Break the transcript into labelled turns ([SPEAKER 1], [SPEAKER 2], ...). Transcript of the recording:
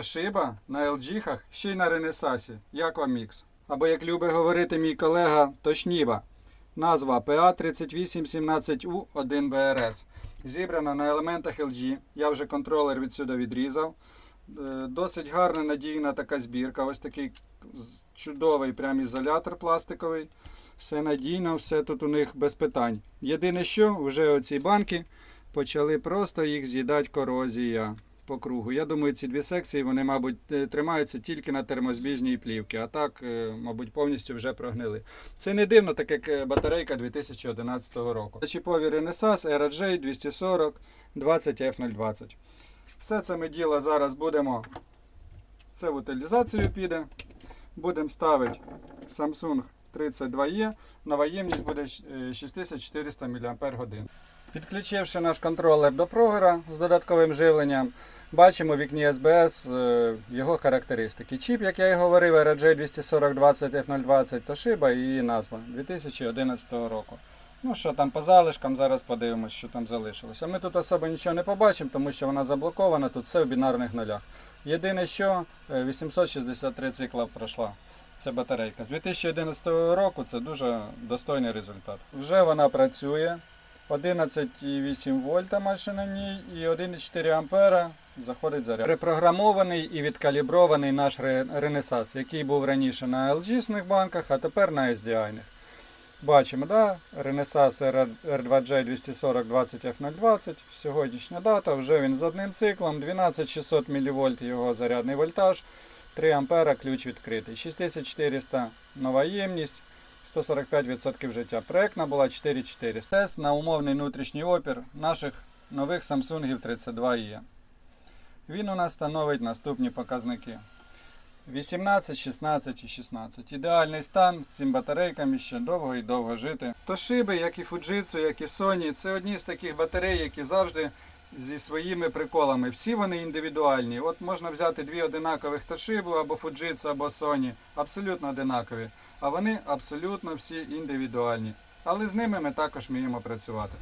[SPEAKER 1] Toshiba на LG, ще й на Ренесасі. Aquamix. Або, як любить говорити мій колега Тошніба. Назва PA3817U1BRS. Зібрана на елементах LG. Я вже контролер відсюди відрізав. Е, Досить гарна надійна така збірка. Ось такий чудовий прям ізолятор пластиковий. Все надійно, все тут у них без питань. Єдине, що вже оці банки почали просто їх з'їдати корозія по кругу. Я думаю, ці дві секції вони, мабуть, е, тримаються тільки на термозбіжній плівці, а так, е, мабуть, повністю вже прогнили. Це не дивно, так як е, батарейка 2011 року. Чіпові Renesas RJ 240 20F020. Все це ми діло зараз будемо. Це в утилізацію піде. Будемо ставити Samsung 32E. Нова ємність буде е, 6400 мАч. Підключивши наш контролер до прогера з додатковим живленням, бачимо в вікні SBS е, його характеристики. Чіп, як я і говорив, RJ 24020 F020 Toshiba і її назва 2011 року. Ну що там по залишкам, зараз подивимось, що там залишилося. Ми тут особо нічого не побачимо, тому що вона заблокована, тут все в бінарних нулях. Єдине, що е, 863 цикла пройшла. Це батарейка. З 2011 року це дуже достойний результат. Вже вона працює. 11,8 вольта майже на ній і 1,4 ампера заходить заряд. Репрограмований і відкалібрований наш Renesas, який був раніше на LG-сних банках, а тепер на SDI-них. Бачимо, да? Renesas R2J 240 20F020. Сьогоднішня дата, вже він з одним циклом, 12600 мВ його зарядний вольтаж, 3 ампера ключ відкритий. 6400 нова ємність. 145% життя. Проектна була 4400. Тест на умовний внутрішній опір наших нових Samsung 32E. Він у нас становить наступні показники. 18, 16 і 16. Ідеальний стан цим батарейкам ще довго і довго жити. Toshiba, як і Fujitsu, як і Sony, це одні з таких батарей, які завжди зі своїми приколами. Всі вони індивідуальні. От можна взяти дві одинакових Toshiba або Fujitsu, або Sony, абсолютно одинакові. А вони абсолютно всі індивідуальні. Але з ними ми також вміємо працювати.